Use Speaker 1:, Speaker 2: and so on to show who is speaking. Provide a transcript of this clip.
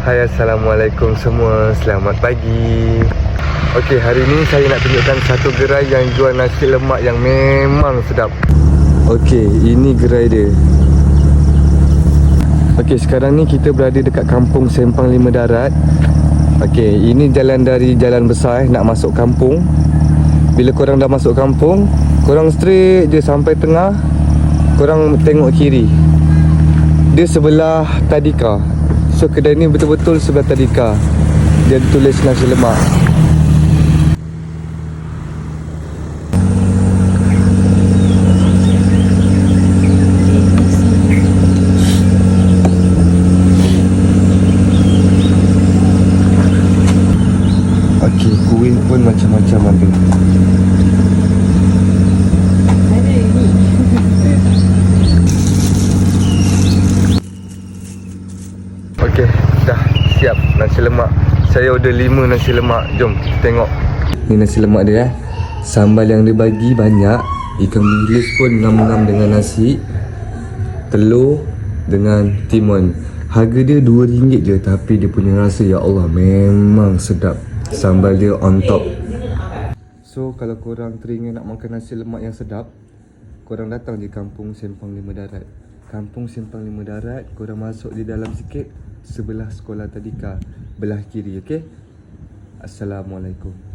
Speaker 1: Hai Assalamualaikum semua. Selamat pagi. Okey hari ni saya nak tunjukkan satu gerai yang jual nasi lemak yang memang sedap. Okey ini gerai dia. Okey sekarang ni kita berada dekat kampung Sempang Lima Darat. Okey ini jalan dari jalan besar eh, nak masuk kampung. Bila korang dah masuk kampung Korang straight je sampai tengah. Korang tengok kiri. Dia sebelah Tadika So kedai ni betul-betul sebelah Tadika. Dia tulis nasi lemak. Okey, kuih pun macam-macam Ada
Speaker 2: ni.
Speaker 1: Okey, dah siap nasi lemak. Saya order 5 nasi lemak. Jom kita tengok. Ni nasi lemak dia eh. Sambal yang dia bagi banyak. Ikan bilis pun ngam-ngam dengan nasi. Telur dengan timun. Harga dia RM2 je tapi dia punya rasa ya Allah memang sedap. Sambal dia on top. So kalau korang teringin nak makan nasi lemak yang sedap, korang datang je kampung Sempang Lima Darat. Kampung Sempang Lima Darat, korang masuk di dalam sikit sebelah sekolah tadika belah kiri, okey? Assalamualaikum.